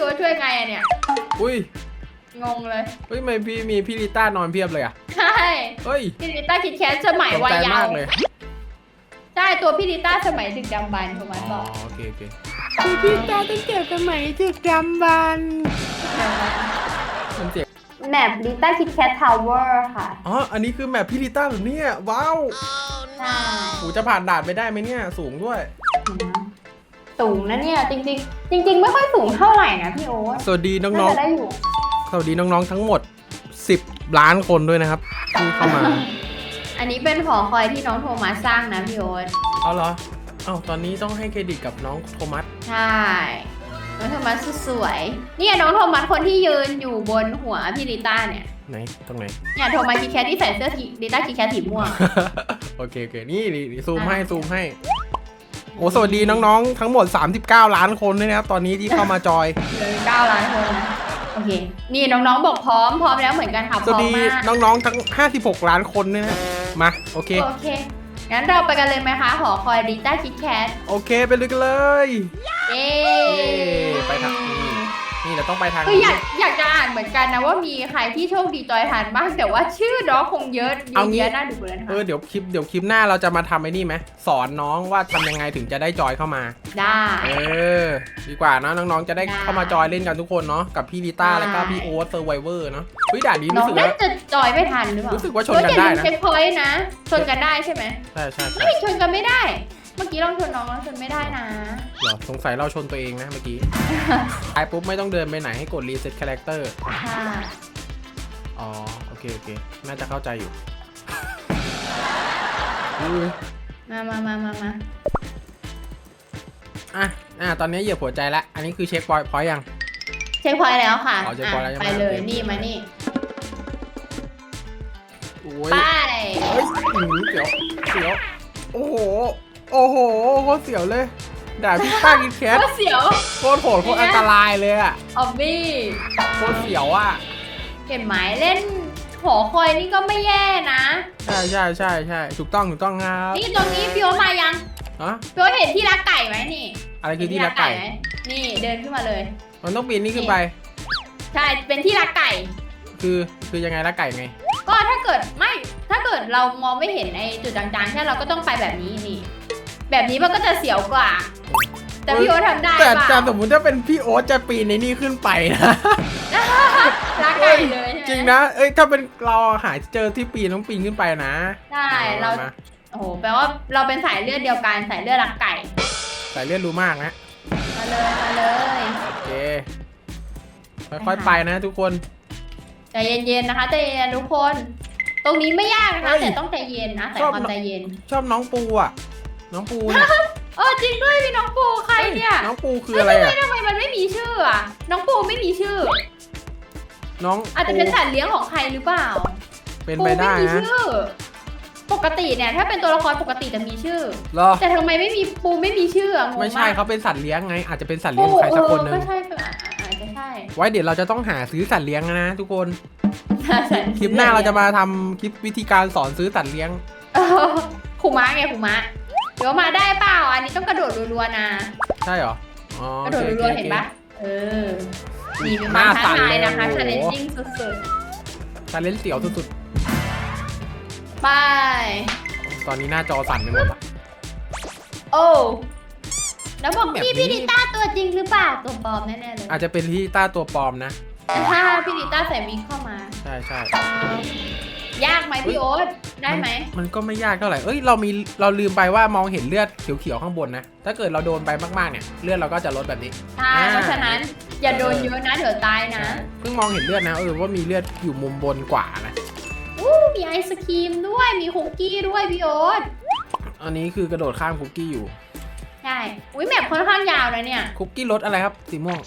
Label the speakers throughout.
Speaker 1: พี่โอ๊ตช่วยไงอะเนี่ย
Speaker 2: อุ้ย
Speaker 1: งงเลย
Speaker 2: เฮ้ยทำไมพี่มีพี่ลิต้านอนเพียบเลยอะ
Speaker 1: ใช่
Speaker 2: เฮ้ย
Speaker 1: พี่ลิต้าคิดแคสสมัย
Speaker 2: ตก
Speaker 1: วัย
Speaker 2: ใจ
Speaker 1: เยามา
Speaker 2: ก
Speaker 1: ว์
Speaker 2: เลย
Speaker 1: ใช่ตัวพี่ลิต้าสมัยดึกดำบรรพ์ผม
Speaker 2: อ๋
Speaker 1: บอก
Speaker 2: อโอเคโอเคพี่พี่ตาตั้งแต่สมัยดึกดำบรรพ์มันเจ็บ
Speaker 1: แมปลิต้าคิดแคททาวเวอร์ค่ะ
Speaker 2: อ๋ออันนี้คือแมปพี่ลิต้าเหรอเนี่ยว้าว
Speaker 1: ใช่
Speaker 2: หูจะผ่านด่านไปได้ไหมเนี่ยสูงด้วย
Speaker 1: สูงนะเนี่ย จริงๆ จริง ๆ ไม่ค่อยสูงเท่าไหร่นะพี่โอ๊ต
Speaker 2: สวัสดีน้
Speaker 1: น่า
Speaker 2: อง
Speaker 1: จะได้อยู่
Speaker 2: ๆ สวัสดีน้องๆ ทั้งหมด 10 ล้านคนด้วยนะครับที่เข้ามา
Speaker 1: อันนี้เป็นหอคอยที่น้องโทมัสสร้างนะพี่โอ๊ต
Speaker 2: เอาเหรอ เอ้าตอนนี้ต้องให้เครดิตกับน้องโทมัส
Speaker 1: ใช่น้องโทมัสสวยๆเนี่ยน้องโทมัสคนที่ยืนอยู่บนหัวพี่ลิต้าเนี่ย
Speaker 2: ไหน ตรงไหน
Speaker 1: เนี่ยโทมัสคิดแคทที่ใส่เสื้อทีลิต้าคิดแคทสีม่วง
Speaker 2: โอเคโอเค นี่นี่นี่ซูมให้ซูมให้ โอ้สวัสดีน้องๆ ทั้งหมด 39 ล้านคนด้วยนะครับ ตอนนี้ที่เข้ามาจอย
Speaker 1: เลยเก้าล้านคนนะโอเค นี่น้องๆบอกพร้อมพร้อมแล้วเหมือนกันค่ะพ
Speaker 2: สวั
Speaker 1: ร้
Speaker 2: ส
Speaker 1: อม
Speaker 2: ดี
Speaker 1: มาก
Speaker 2: น้องๆ ทั้ง 56 ล้านคนด้วยนะมา โอเค
Speaker 1: โอเค งั้นเราไปกันเลยไหมคะ หอคอยลิต้าคิดแคท
Speaker 2: โอเค ไปเลยกันเลย
Speaker 1: เย้
Speaker 2: ไปทางนี้ นี่เราต้องไปทาง
Speaker 1: ก็อยากอยากจะอ่านเหมือนกันนะว่ามีใครที่โชคดีจอยทันบ้างแต่ว่าชื่อน้องคงเยอะเยอะแยะน่าดูเลยนะ
Speaker 2: เอ
Speaker 1: คะ
Speaker 2: อเดี๋ยวคลิปเดี๋ยวคลิปหน้าเราจะมาทำไอ้นี่ไหมสอนน้องว่าทำยังไงถึงจะได้จอยเข้ามา
Speaker 1: ได้
Speaker 2: เออ ดีกว่านะน้องๆจะได้
Speaker 1: ได้
Speaker 2: เข้ามาจอยเล่นกันทุกคนเนาะกับพี่ลิต้า
Speaker 1: ได้
Speaker 2: แล้วก็พี่โอ๊ตเซอร์ไวเวอร์เนาะเฮ้ยด่านนี้
Speaker 1: น้อ
Speaker 2: รู้
Speaker 1: ง
Speaker 2: สึก
Speaker 1: น่า
Speaker 2: ว่า
Speaker 1: จะจอยไม่ทันหรือเปล่า
Speaker 2: รู้สึกว่าชนกันได้นะ
Speaker 1: เช็คพอยต์นะชนกันได้ใช่ไหม
Speaker 2: ใช่ใช่ใช่
Speaker 1: ไม่ชนกันไม่ได้เมื่อกี้ลองชนน้องแล้วชนไม่ได้นะ
Speaker 2: เหรอสงสัยเราชนตัวเองนะเมื่อกี้ตายปุ๊บไม่ต้องเดินไปไหนให้กดรีเซ็ตคาแรคเตอร์
Speaker 1: ค่ะ
Speaker 2: อ๋อ โอเค โอเค น่าจะเข้าใจอยู่อุ้ย
Speaker 1: มามามามามา
Speaker 2: อะ อะ ตอนนี้เหยียบหัวใจละ อันนี้คือเช็คพอยต์พอยต์ยัง
Speaker 1: เช็คพอยต์แล้วค่ะ
Speaker 2: อ๋อเช็คพอยต์แล้วใช่ไหม
Speaker 1: ไปเลย
Speaker 2: โอเค
Speaker 1: นี่มานี่
Speaker 2: โอ้ย
Speaker 1: ไป
Speaker 2: เฮ้ยอื้อหือเสียวเสียว โอ้โห โอ้โหโคตรเสียวเลยด่าพี่ป้ากินแคท
Speaker 1: ก็เสียว
Speaker 2: โคตรโหดโคตรอันตรายเลยอะ
Speaker 1: ออบบี้
Speaker 2: โคตรเสียวอะ
Speaker 1: เห็นไหมเล่นหอคอยนี่ก็ไม่แย่นะ
Speaker 2: ใช่ใช่ใช่ใช่ถูกต้องถูกต้องครับ
Speaker 1: นี่ตรงนี้พี่โอตมายัง
Speaker 2: ฮะ
Speaker 1: พี่โอตเห็นที่รักไก่ไหมนี่
Speaker 2: อะไรคือที่รักไก่
Speaker 1: เห็นที่รักไหมนี่เดินขึ้นมาเลย
Speaker 2: มันต้องปีนนี่ขึ้นไป
Speaker 1: ใช่เป็นที่รักไก่
Speaker 2: คือคือยังไงรักไก่ไง
Speaker 1: ก็ถ้าเกิดไม่ถ้าเกิดเรามองไม่เห็นไอ้จุดจางๆใช่เราก็ต้องไปแบบนี้นี่ แบบนี้มันก็จะเสียวกว่า แต่พี่โอตทำได้
Speaker 2: แต่
Speaker 1: เป
Speaker 2: แต่
Speaker 1: ล่า
Speaker 2: สมมติถ้าเป็นพี่โอ๊ตจะปีนในนี่ขึ้นไปนะ
Speaker 1: รักไก่เลยใช่ไหม
Speaker 2: จริงนะเอ้ยถ้าเป็นเราหาเจอที่ปีนต้องปีนขึ้นไปนะ
Speaker 1: ใช่เรา
Speaker 2: ม
Speaker 1: โอ้โหแปลว่าเราเป็นสายเลือดเดียวกันสายเลือดรักไก่
Speaker 2: ใส่เลือดรู้มากนะ
Speaker 1: มาเลย มาเลย
Speaker 2: โอเคค่อยๆไปนะทุกคน
Speaker 1: ใจเย็นๆนะคะใจเย็นๆทุกคน ตรงนี้ไม่ยากนะคะ
Speaker 2: เฮ้ย
Speaker 1: แต่ต้องใจเย็นนะใส่
Speaker 2: ชอบ
Speaker 1: ความใจเย็น
Speaker 2: ชอบน้องปูอะ น้องปูเนี่ย
Speaker 1: เออจริงด้วยพี่น้องปูใครเนี่ย
Speaker 2: น้องปูคืออะไรอะ
Speaker 1: ทำไมมันไม่มีชื่ออะน้องปูไม่มีชื่อ
Speaker 2: น้อง
Speaker 1: อาจจะ
Speaker 2: ปู
Speaker 1: เป็นสัตว์เลี้ยงของใครหรือเปล่า
Speaker 2: เป็น
Speaker 1: ปู
Speaker 2: ไป
Speaker 1: ไม่
Speaker 2: ได้
Speaker 1: มี
Speaker 2: นะ
Speaker 1: ชื่อปกติเนี่ยถ้าเป็นตัวละครปกติจะมีชื่อ
Speaker 2: เหรอ
Speaker 1: แต่ทำไมไม่มีปูไม่มีชื่ออะงงมาก
Speaker 2: ไม่ใช่เขาเป็นสัตว์เลี้ยงไง อาจจะเป็นสัตว์เลี้ยงของใครสักคนหนึ
Speaker 1: เออก็
Speaker 2: ง
Speaker 1: ใช่ก็อาจจะใช่
Speaker 2: ไว้เดี๋ยวเราจะต้องหาซื้อสัตว์เลี้ยงนะทุกคน
Speaker 1: ใช่
Speaker 2: คลิปหน้าเราจะมาทำคลิปวิธีการสอนซื้อสัตว์เลี้ยง
Speaker 1: เออคุมะไงคุมะ เดี๋ยวมาได้เปล่า อันนี้ต้องกระโดดรัวๆนะ
Speaker 2: ใช่เหรออ๋อก
Speaker 1: ระโดด
Speaker 2: โอค
Speaker 1: รัว
Speaker 2: โอ
Speaker 1: ๆ
Speaker 2: ค
Speaker 1: เห็นปะเออ มีเป็น
Speaker 2: หน้า
Speaker 1: ความท้า
Speaker 2: สั่น
Speaker 1: ทาย
Speaker 2: เลย
Speaker 1: นะคะ
Speaker 2: โอ้โห
Speaker 1: challenging สุด
Speaker 2: ชาเลนจ์เตี๋ยวสุด
Speaker 1: ๆ ไป
Speaker 2: ๆ ตอนนี้หน้าจอสั่นไปหมดละ
Speaker 1: โอ้ แล้วบอก
Speaker 2: แบบ
Speaker 1: พี่
Speaker 2: นี้
Speaker 1: พี่ดิต้าตัวจริงหรือเปล่า ตัวปลอมแน่ๆเลย
Speaker 2: อาจจะเป็นที่ต้าตัวปลอมนะ
Speaker 1: แต่ถ้าพี่ดิต้าใส่วิกเข้ามา
Speaker 2: ใช่ใช่
Speaker 1: ยากไหมพี่โอ๊ตได้ไหม
Speaker 2: นมันก็ไม่ยากเท่าไหร่ เอ้ยเรามีเราลืมไปว่ามองเห็นเลือดเขียวๆข้างบนนะ ถ้าเกิดเราโดนไปมากๆเนี่ยเลือดเราก็จะลดแบบนี้
Speaker 1: ใช่
Speaker 2: อ่า
Speaker 1: เพราะฉะนั้นอย่าโดนเยอะนะเดี๋ยวตายนะ
Speaker 2: เพิ่งมองเห็นเลือดนะเออว่ามีเลือดอยู่มุมบนกว่านะ
Speaker 1: อู้มีไอศครีมด้วยมีคุกกี้ด้วยพี่โอ๊ต
Speaker 2: อันนี้คือกระโดดข้ามคุกกี้อยู่
Speaker 1: ใช่อุ้ยแมปค่อนข้างยาวเลยเนี่ย
Speaker 2: คุกกี้รสอะไรครับสีม่วง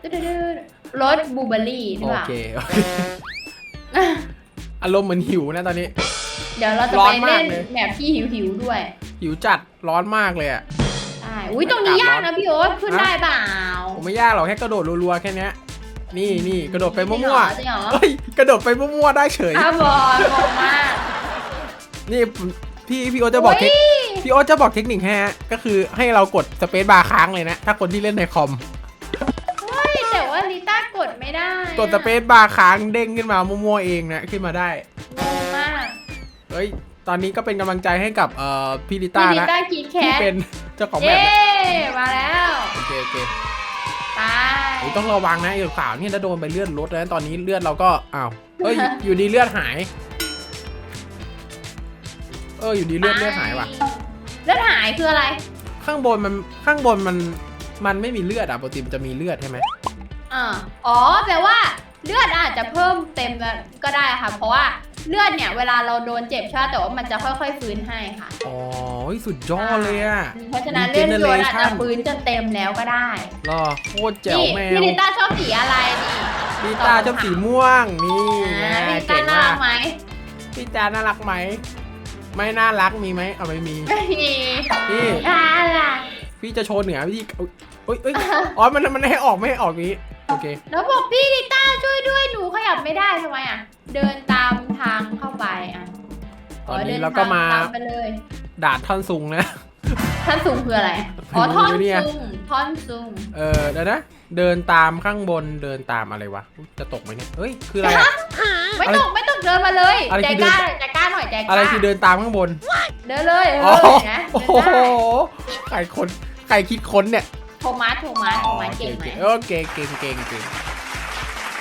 Speaker 1: ดื้อๆๆรสบลูเบอร์รี่หรือ
Speaker 2: โอ
Speaker 1: เปล่า
Speaker 2: เคโอเค อารมณ์เหมือนหิวนะตอนนี้
Speaker 1: เดี๋ยวเราจะ
Speaker 2: ร้อ
Speaker 1: ไป
Speaker 2: นมาก
Speaker 1: เล่น
Speaker 2: เลย
Speaker 1: แมปที่หิวๆด้วย
Speaker 2: หิวจัดร้อนมากเลยอะ
Speaker 1: ใช่อุ้ยตรงนี้ยากนะพี่โอ๊ตขึ้น
Speaker 2: ฮะ
Speaker 1: ได้เปล่า
Speaker 2: ผมไม่ยากหรอกแค่กระโดดรัวๆแค่เนี้ยนี่นี่กระโดดไปมั่ว
Speaker 1: จริงเหรอ
Speaker 2: ๆเฮ้ยกระโดดไปมั่วๆได้เฉย
Speaker 1: อ้าวบอลงงมาก
Speaker 2: นี่พี่พี่โอตจะบอกเทค
Speaker 1: ย
Speaker 2: พี่โอตจะบอกเทคนิคให้ฮะก็คือให้เรากดสเปซบาร์ค้างเลยนะ ถ้าคนที่เล่นในคอม กดสเปซบาร์ค้างเด้งขึ้นมามั่วๆเองนะขึ้นมาได้
Speaker 1: งงมาก
Speaker 2: เฮ้ยตอนนี้ก็เป็นกำลังใจให้กับเอ่อพี่ลิ
Speaker 1: พี่
Speaker 2: ต้า
Speaker 1: ดิ
Speaker 2: นะ
Speaker 1: ต้ากีดแค
Speaker 2: ที่
Speaker 1: ท
Speaker 2: เป็นเจ้าของแบ
Speaker 1: เย้
Speaker 2: บ
Speaker 1: มาแล้ว
Speaker 2: โอเคโอเค
Speaker 1: ไป
Speaker 2: เฮ้ยต้องระวังนะไอ้สาวนี่ถ้าโดนไปเลือดลดแล้วตอนนี้เลือดเราก็อ้าวเฮ้ยอยู่ดีเลือดหาย เอออยู่ดีเลือดเลือดหายว่ะ
Speaker 1: เลือดหายคืออะไร
Speaker 2: ข้างบนมันข้างบนมันมันไม่มีเลือดอะปกติมันจะมีเลือดใช่ไหม
Speaker 1: อ่าอ๋อ แปลว่าเลือดอาจจะเพิ่มเต็มก็ได้ค่ะ เพราะว่าเลือดเนี่ยเวลาเราโดนเจ็บใช่ไหมแต่ว่ามันจะค่อยๆฟื้นให้ค่ะ
Speaker 2: อ๋อเฮ้ยสุดยอดเลยอะ
Speaker 1: เพราะฉะนั้นเลือดโดนอาจจะ
Speaker 2: Regeneration
Speaker 1: ฟื้นจนเต็มแล้วก็ได้
Speaker 2: รอโคตรแจ๋ว
Speaker 1: นี่
Speaker 2: แม
Speaker 1: พี่
Speaker 2: ว
Speaker 1: ลิต้าชอบสีอะไรนี่
Speaker 2: พี่ตาชอบสีม่วงนี่
Speaker 1: อ่า
Speaker 2: ไง
Speaker 1: พี่ลิต้า
Speaker 2: เก่ง
Speaker 1: น่ารั
Speaker 2: มาก
Speaker 1: กไหม
Speaker 2: พี่จาน่ารักไหม ไม่น่ารักมีไหมเอาไม่มี
Speaker 1: ไม่มี
Speaker 2: นี่
Speaker 1: น่ารัก
Speaker 2: พี่จะโชว์เหนือวิธีเอ้ยเอ้ยอ๋อมันมันไม่ให้ออกไม่ให้ออกนี้ โอเค
Speaker 1: แล้วบอกพี่ลิต้าช่วยด้วยหนูขยับไม่ได้ทำไมอะ เดินตามทางเข้าไปอะ
Speaker 2: ตอนนี้
Speaker 1: ดิ
Speaker 2: เราก็มา
Speaker 1: ตไปเลย
Speaker 2: ดาดท่อนซุงนะ
Speaker 1: ท่อนสูงคืออะไร อ๋อ
Speaker 2: ไม่รู้
Speaker 1: ท่อน
Speaker 2: เนี่ย
Speaker 1: สูงท่อนสูง
Speaker 2: เออเดี๋ยวนะ เดินตามข้างบนเดินตามอะไรวะ จะตกไหมเนี่ยเฮ้ย คืออะไรอะ
Speaker 1: ไม่
Speaker 2: อะไร
Speaker 1: ตกไม่ตกเดินมาเลย
Speaker 2: อะไร
Speaker 1: ใจ
Speaker 2: คือ
Speaker 1: ก
Speaker 2: เดิน
Speaker 1: ล้าใจกล้าหน่อยใจกล้า
Speaker 2: อะไรคือเดินตามข้างบน
Speaker 1: เดินเลยเอ
Speaker 2: อ๋อ
Speaker 1: อนะ
Speaker 2: โอ้
Speaker 1: เดิน
Speaker 2: โห
Speaker 1: ได้
Speaker 2: ใครคนใครคิดค้นเนี่ย
Speaker 1: โท มัสโทมัสโทมัส
Speaker 2: โอเค
Speaker 1: เก่งไหม
Speaker 2: โอเคเก่งเก่งเก่ง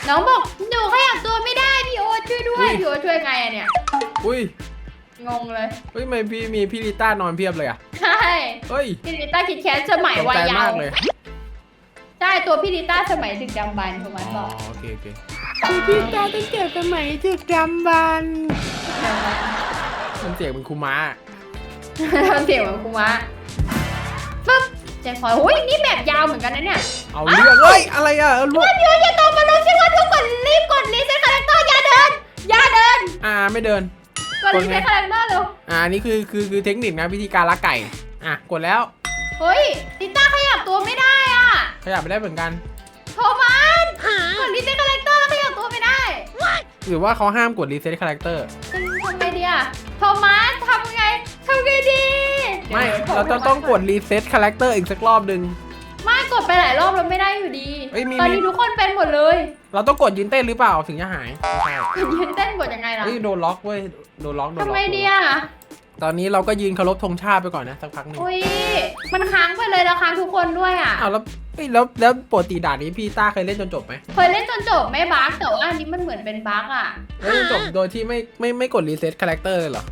Speaker 1: น้องบอกหนูขยับตัวไม่ได้พี่โอ๊ตช่วยด้ว
Speaker 2: อุ้
Speaker 1: ย
Speaker 2: ย
Speaker 1: พี่โอ๊ตช่วยไงอะเนี่ย
Speaker 2: อุ้ย
Speaker 1: งงเลย
Speaker 2: เฮ้ยทำไมพี่มีพี่ลิต้านอนเพียบเลยอะ
Speaker 1: ใช่
Speaker 2: เฮ้ย
Speaker 1: พี่ลิต้าคิดแคสสมัย
Speaker 2: ตก
Speaker 1: วัย
Speaker 2: ใจ
Speaker 1: เยามา
Speaker 2: ก
Speaker 1: ว
Speaker 2: เลย
Speaker 1: ใช่ตัวพี่ลิต้าสมัยดึกดำบรรพ์โทมัส
Speaker 2: อ๋
Speaker 1: บ
Speaker 2: อ
Speaker 1: อก
Speaker 2: โอเคโอเคพี่ลิต้าตั้งแต่สมัยดึกดำบรรพ์มันเสียงเป็นคูม้า
Speaker 1: ทำเสียงเหมือนครูมะปึ๊บ ใจคอยโอ้ยนี่แบบยาวเหมือนกันนะเนี่ย
Speaker 2: เอาเรื่องเฮ้ยอะไรอะเออลูก
Speaker 1: พี่โอ๊ตอย่าตกมาลงชื่อว่าทุกคนรีบกดรีเซ็ตคาแรคเตอร์อย่าเดิน อย่าเดิน
Speaker 2: อ่าไม่เดิน
Speaker 1: กดรีเซ็ตคาแรคเตอร์เร็ว
Speaker 2: อ่านี่คือคือคือเทคนิคนะวิธีการลักไก่ อะกดแล้ว
Speaker 1: เฮ้ยลิต้าขยับตัวไม่ได้อะ
Speaker 2: ขยับไปได้เหมือนกัน
Speaker 1: โทมัสกดรีเซ็ตคาแรคเตอร์แล้วขยับตัวไม่ได้
Speaker 2: หรือว่าเขาห้ามกดรีเซ็ตคาแรคเตอร์
Speaker 1: ทำไงดีอะโทมัสทำไงทำไงดี
Speaker 2: ไม่
Speaker 1: ดี๋ยว
Speaker 2: เราจะต้องกดรีเซ็ตคาแรคเตอร์อีกสักรอบหนึ่ง
Speaker 1: ไม่กดไปหลายรอบแล้วไม่ได้อยู่ดี
Speaker 2: เอ้ยมี
Speaker 1: ตอน
Speaker 2: มี
Speaker 1: นี้ทุกคนเป็นหมดเลย
Speaker 2: เราต้องกดยืนเต้นหรือเปล่าถึงจะหายไม่ใช่
Speaker 1: ยืนเต้นกดยังไงล่ะ
Speaker 2: เฮ้ยโดนล็อกเว้ยโดนล็อกโดนล็
Speaker 1: ทำ
Speaker 2: อก
Speaker 1: ไงดีอะ
Speaker 2: ตอนนี้เราก็ยืนเคารพธงชาติไปก่อนนะสักพักหนึ่ง
Speaker 1: อุ้ยมันค้างไปเลยแล้วค้างทุกคนด้วยอะ
Speaker 2: อ้าวแล้วเอ้ยแล้วแล้วปกติด่านนี้พี่ต้าเคยเล่นจนจบไหม
Speaker 1: เคยเล่นจนจบไม่บั๊กแต่ว่าอันนี้มันเหมือนเป็นบั๊กอะ
Speaker 2: เล่นจนจบโดยที่ไม่ไม่ไม่กดรีเซ็ตคาแรคเตอร์เลยเหรอ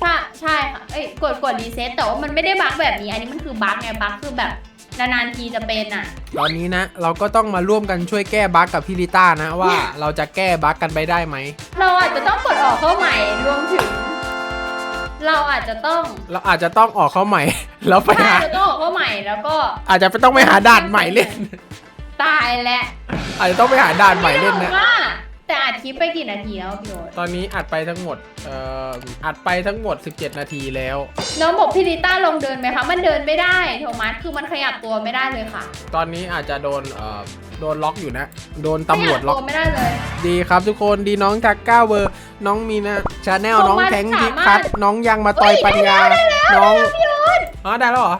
Speaker 1: ใช่ใช่ค่ะ เอ้ยกดกดรีเซ็ตแต่ว่ามันไม่ได้บั๊กแบบนี้ อันนี้มันคือบั๊กไงบั๊กคือแบบนานๆทีจะเป็นอะ
Speaker 2: ตอนนี้นะ เราก็ต้องมาร่วมกันช่วยแก้บั๊กกับพี่ลิต้านะว่า เราจะแก้บั๊กกันไปได้ไหม
Speaker 1: เราอาจจะต้องกดออกเข้าใหม่รวมถึง เราอาจจะต้อง
Speaker 2: เราอาจจะต้องออกเข้าใหม่ แล้วไป
Speaker 1: ใช่
Speaker 2: หา
Speaker 1: เราต้องออกเข้าใหม่แล้วก็
Speaker 2: อาจจะไปต้องไปหาด่านใหม่เล่น
Speaker 1: ตายแหละ
Speaker 2: อาจจะต้องไปหาด่านใหม่เล่นนะ
Speaker 1: ว่า แต่อัดคลิปไปกี่นาทีแล้วพี่โอ๊ต
Speaker 2: ตอนนี้อัดไปทั้งหมดเอ่ออัดไปทั้งหมด 17 นาทีแล้ว
Speaker 1: น้องบอกพี่ลิต้าลองเดินไหมคะ มันเดินไม่ได้โทมัสคือมันขยับตัวไม่ได้เลยค่ะ
Speaker 2: ตอนนี้อาจจะโดนเอ่อโดนล็อกอยู่นะ โดนตำรวจล็อก
Speaker 1: ขยับตัวไม่ได้เลย
Speaker 2: ดีครับทุกคนดีน้องจากก้าเวอร์น้องมีนะชาแนล
Speaker 1: โทมัส
Speaker 2: น้องแทงพิ
Speaker 1: สามารถ
Speaker 2: พัฒน์น้องยังมาต่อย
Speaker 1: เฮ้ย
Speaker 2: ปัญญา
Speaker 1: ได้แล้ว
Speaker 2: น้อง
Speaker 1: พี่โอ๊ต
Speaker 2: อ๋อได้แล้วเหรอ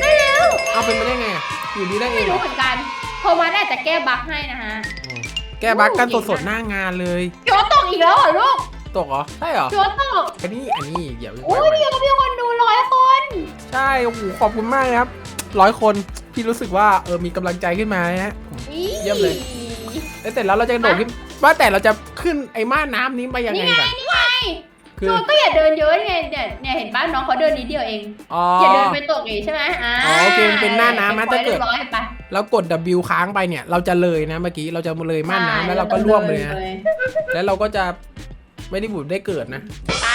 Speaker 1: ได้แล้ว
Speaker 2: เอาเป็นไปได้ไงอะอยู่ดีได้เอ
Speaker 1: ไม่
Speaker 2: งเหร
Speaker 1: รู้
Speaker 2: อ
Speaker 1: เหมือนกันโทมัสอาจจะแก้บั๊กให้นะฮะ
Speaker 2: อ๋อ แก้บั๊กกัน
Speaker 1: โอ้
Speaker 2: ส
Speaker 1: เก่
Speaker 2: ด
Speaker 1: ง
Speaker 2: ๆ
Speaker 1: นะ
Speaker 2: หน้างานเลย
Speaker 1: พี่โอ๊ตตกอีกแล้วเหรอลูก
Speaker 2: ตกเหรอ ใช่เหรอ
Speaker 1: พี่โอ๊ตตก
Speaker 2: อันนี้อันนี้เดี๋ยว
Speaker 1: โอ้ยพี่โอ๊ตมีคนดูร้อยคน
Speaker 2: ใช่โอ้โหขอบคุณมากนะครับร้อยคนพี่รู้สึกว่าเออมีกำลังใจขึ้นมานะฮะ เยี่ยมเลย เอ้ยแต่แล้วเราจะกระโดดขึ้นว่าแต่เราจะขึ้นไอ้ม่านน้ำนี้ไปยังไงกัน
Speaker 1: นี่ไง
Speaker 2: คือ
Speaker 1: โจก็อย่าเดินเยอะไงเนี่ยเนี่ยเห็นป้าน้องเขาเดินนิดเดียวเอง
Speaker 2: อ๋อ
Speaker 1: อย่าเดินไปตกอีกใช่ไหมอ่า
Speaker 2: อ๋อโอเคมันเป็นหน้าน้ำนะถ้าเกิด
Speaker 1: รียบร้อยเห็นปะ
Speaker 2: แล้วกด W ค้างไปเนี่ย เราจะเลยนะเมื่อกี้เราจะเลยม่านน้ำแล้วเราก็ล่วงไปเลยนะแล้วเราก็จะไม่ได้บุดได้เกิดนะ
Speaker 1: ไป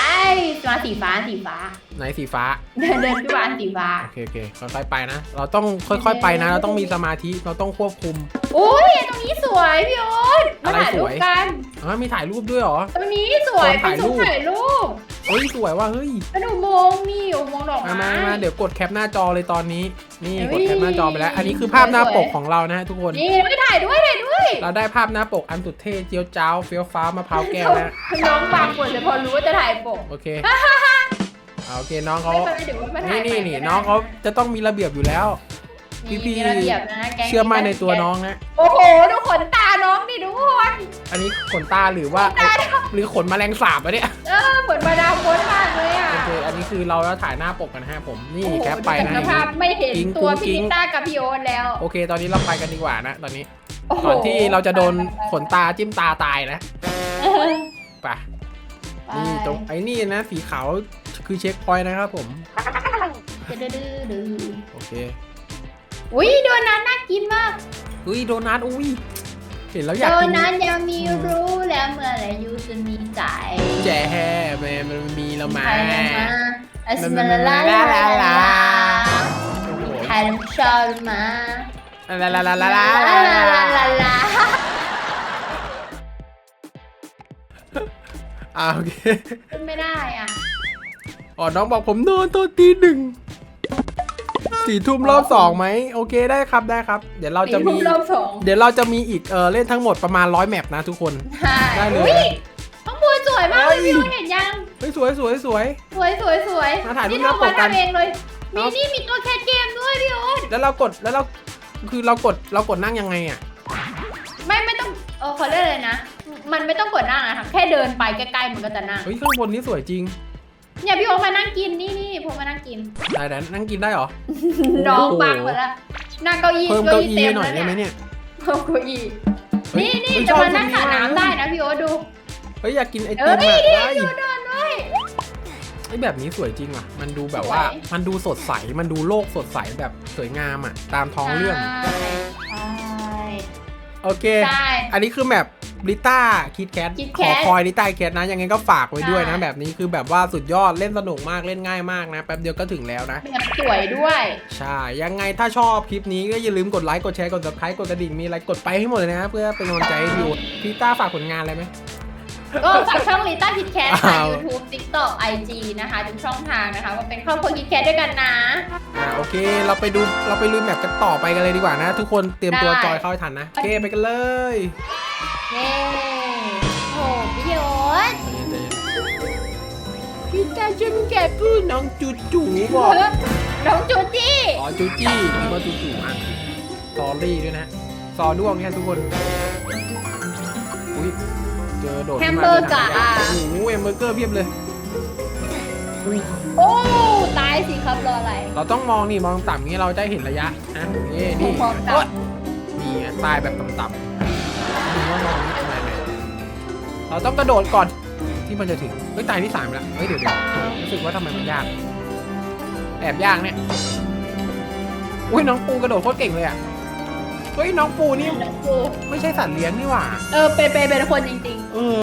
Speaker 1: มาสีฟ้าสีฟ้า
Speaker 2: ไหนสีฟ้า
Speaker 1: เดินเดินขึ้นมาสีฟ้า
Speaker 2: โอเคโอเคค่อยๆไปนะ เราต้องค่อย ๆ ไปนะ เราต้องมีสมาธิเราต้องควบคุม
Speaker 1: อุ้ยตรงนี้สวยพี่โอ๊ตมา
Speaker 2: อะไร
Speaker 1: ถ่ายรู
Speaker 2: ส
Speaker 1: ป
Speaker 2: วย
Speaker 1: กัน
Speaker 2: อ๋อมีถ่ายรูปด้วยเหรอ
Speaker 1: ตรงนี้สวย
Speaker 2: โซน
Speaker 1: เป็
Speaker 2: ถ่านยรู
Speaker 1: จุด
Speaker 2: ป
Speaker 1: ถ่ายรูป
Speaker 2: เฮ้ยสวยว่ะเฮ้ย
Speaker 1: เป็นอุโมงค์นี่อุโมงค์ดอก
Speaker 2: มา
Speaker 1: ไม้
Speaker 2: มามาเดี๋ยวกดแคปหน้าจอเลยตอนนี้ นี่
Speaker 1: เฮ้
Speaker 2: ก
Speaker 1: ย
Speaker 2: ดแคปหน้าจอไปแล้ว อันนี้คือภาพหน้าปกของเรานะฮะทุกคน
Speaker 1: นี่ไม่ถ่ายด้วยถ่ายด้วย
Speaker 2: เราได้ภาพหน้าปกอันสุดเท่เจียวจ้าวเฟี้ยวฟ้าวมะพร้าวแก้วนะ
Speaker 1: น้องฟังหมดเลยพอรู้ว่าจะถ่ายปก
Speaker 2: โอเคเอาโอเคน้องเขา
Speaker 1: ไม่เป็นไรเดี๋ยวมาถ่า
Speaker 2: นี่
Speaker 1: ย
Speaker 2: นี่
Speaker 1: ใหม่
Speaker 2: นี่
Speaker 1: ก็ได้
Speaker 2: น้องเขาจะต้องมีระเบียบอยู่แล้ว
Speaker 1: นี่
Speaker 2: พี่ๆ
Speaker 1: มีระเบียบนะแก๊ง
Speaker 2: เชื่อมั่นในตัวน้องนะ
Speaker 1: โอ้โหดูขนตาน้องดินี่ทุกคน
Speaker 2: อันนี้ขนตาหรือว่าหรือขนแมลงสาบอะเนี่ย
Speaker 1: น
Speaker 2: นี้คือเราจะถ่ายหน้าปกกันนะฮะผมนี่
Speaker 1: โอ้โห
Speaker 2: แคปไปนะ
Speaker 1: สภาพไม่เห็น
Speaker 2: กิ๊ง
Speaker 1: ตัว
Speaker 2: กิ๊
Speaker 1: พี่
Speaker 2: ง
Speaker 1: นิต้ากับพี่โอ๊ตแล้ว
Speaker 2: โอเค ตอนนี้เราไปกันดีกว่านะ ตอนนี้
Speaker 1: โอ้โห
Speaker 2: ก่อนที่เราจะโดนขนตาจิ้มตาตายนะ
Speaker 1: เออ
Speaker 2: ไปนี่ตรงไอ้นี่นะ สีขาวคือเช็คพอยต์นะครับผม
Speaker 1: ดื้อ
Speaker 2: โอเค
Speaker 1: ๆอุ้ยโดนัทน่ากินมาก
Speaker 2: อุ้ยโดนัทอุ้ยเห็นแล้วอยาก
Speaker 1: โด
Speaker 2: กิน
Speaker 1: นัทยังมีรู้แล้วเมื่อไหรยูจะมีใจ
Speaker 2: แจ่แฮ่แม่มันมีแล้วมา
Speaker 1: ใครมา อัส
Speaker 2: มั
Speaker 1: มานลาลาลาลา
Speaker 2: โอ้โห
Speaker 1: ใครชอบมา
Speaker 2: ลาลาลาลาลา
Speaker 1: ลาลาลาลาลา
Speaker 2: อ่าโอเค
Speaker 1: ขึ้นไม่ได้อะ
Speaker 2: อ๋อน้องบอกผมนอนตอนตีหนึ่งสี่ทุ่มรอบสองไหมโอเคได้ครับได้ครับ เดี๋ยวเราจะ
Speaker 1: สี่
Speaker 2: มี
Speaker 1: ทุ่มรอบสอง
Speaker 2: เดี๋ยวเราจะมีอีกเออเล่นทั้งหมดประมาณร้อยแมปนะทุกคน
Speaker 1: ใช่
Speaker 2: ได้เลย
Speaker 1: อุ้ยข้างบนสวยมากเลย
Speaker 2: เฮ้ย
Speaker 1: พี่โอ๊ตเห็นยัง
Speaker 2: เฮ้ยสวยสวยสวย
Speaker 1: สวยสวยสวย
Speaker 2: มาถ่ายรูป
Speaker 1: นี่
Speaker 2: หน้า
Speaker 1: ทำ
Speaker 2: ป
Speaker 1: มาก
Speaker 2: กัน
Speaker 1: ทำเองเลยมี
Speaker 2: เอา
Speaker 1: นี่มีตัวแคสเกมด้วยพี่โอ๊ต
Speaker 2: แล้วเรากดแล้วเราคือเรากดเรากดนั่งยังไงอะ
Speaker 1: ไม่ไม่ต้องเออเขาเรียกเลยนะ มันไม่ต้องกดนั่งนะคะแค่เดินไปใกล้ๆมันก็จะนั่ง
Speaker 2: เฮ้ยข้างบนนี้สวยจริง
Speaker 1: เนี่ยพี่โอ๊ตมานั่งกินนี่นี่ผมมานั่งกิน
Speaker 2: ได้แต่นั่งกินได้เหรอ
Speaker 1: น้อง
Speaker 2: โอ้โห
Speaker 1: บังหมดแล้วนั่งเก้าอี้
Speaker 2: เพิ่มเก้าอี้
Speaker 1: เต็ม
Speaker 2: หน่อย
Speaker 1: แล้ว
Speaker 2: ได้ไหม
Speaker 1: เนี่ย
Speaker 2: เนี่ย
Speaker 1: เพิ่มเก้าอี้
Speaker 2: เฮ้ย
Speaker 1: นี่นี่
Speaker 2: เฮ้ย
Speaker 1: จะ
Speaker 2: ชอบ
Speaker 1: มานั่ง
Speaker 2: ตร
Speaker 1: ส
Speaker 2: เฮ้ยอยากกินไอ
Speaker 1: เอ
Speaker 2: ติ
Speaker 1: อ
Speaker 2: ม
Speaker 1: นี่
Speaker 2: อะ
Speaker 1: นี่
Speaker 2: ได้
Speaker 1: ดูเดินด้วย
Speaker 2: ไอยแบบนี้สวยจริงว่ะ มันดูแบบว่า
Speaker 1: สวย
Speaker 2: มันดูสดใส มันดูโลกสดใสแบบสวยงามอะ ตามท้องเรื่อง
Speaker 1: ใช่ใช่
Speaker 2: โอเค
Speaker 1: ใช่
Speaker 2: อันนี้คือแมปลิต้าคิดแคท
Speaker 1: Kit
Speaker 2: ขอ
Speaker 1: Kat
Speaker 2: คอยลิต้าแคทนะ ยังไงก็ฝากไว้ด้วยนะ
Speaker 1: ใช่
Speaker 2: แบบนี้คือแบบว่าสุดยอด เล่นสนุกมาก เล่นง่ายมากนะ แป๊บเดียวก็ถึงแล้วนะ
Speaker 1: แบบสวยด้วย
Speaker 2: ใช่ ยังไงถ้าชอบคลิปนี้ก็อย่าลืมกดไลค์ กดแชร์ กด subscribe กดกระดิ่ง มีอะไรกดไปให้หมดเลยนะ เพื่อเป็นกำลังใจให้อยู่พี่ต้าฝากผลงานอะไรไหม
Speaker 1: ก็ฝากช่องลิต้าคิดแคทค่ะ
Speaker 2: อ้าว
Speaker 1: YouTube TikTok IG นะคะทุกช่องทางนะคะว่าเป็นครอบครัวคิดแคทด้วยกันนะ
Speaker 2: อ่าโอเค เราไปดูเราไปลุยแมปกันต่อไปกันเลยดีกว่านะ ทุกคนเตรียมตัว
Speaker 1: ได้
Speaker 2: จอยเข้าให้ทันนะโอเคไปกันเลย
Speaker 1: เย้โอ้พี่โยศ
Speaker 2: พี่ตาฉันแกพูดน้องจูจูบอก
Speaker 1: น้องจูจี้
Speaker 2: อ๋อจูจี้นี่ก็จูจูอะซอรี่ด้วยนะซอด้วงเนี่ยทุกคนอุ้ย เจอโดด
Speaker 1: แฮ
Speaker 2: ขึ้น
Speaker 1: ม
Speaker 2: มา
Speaker 1: เบอร์กะ
Speaker 2: โอ้โหแฮมเบอร์เกอร์เพียบเลยอุ้ย
Speaker 1: โอ้ตายสิครับรออะไร
Speaker 2: เราต้องมองนี่มองต่ำนี้เราได้เห็นระยะนะนี่นี่
Speaker 1: มองต่ำ
Speaker 2: โอ๊ยนี่ไงตายแบบต่ำๆนี่ว่ามองนี่ทำไมเนี่ยเราต้องกระโดดก่อนที่มันจะถึงเฮ้ยตายที่สามแล้วเฮ้ยเดี๋ยวเดี๋ยวรู้สึกว่าทำไมมันยาก แอบยากเนี่ย อุ้ยน้องปูกระโดดโคตรเก่งเลยอะ เฮ้ยน้องปูนี่
Speaker 1: น้องปู
Speaker 2: ไม่ใช่สัตว์เลี้ยงนี่หว่า
Speaker 1: เออ เป็นเป็นเป็นคนจริง
Speaker 2: เออ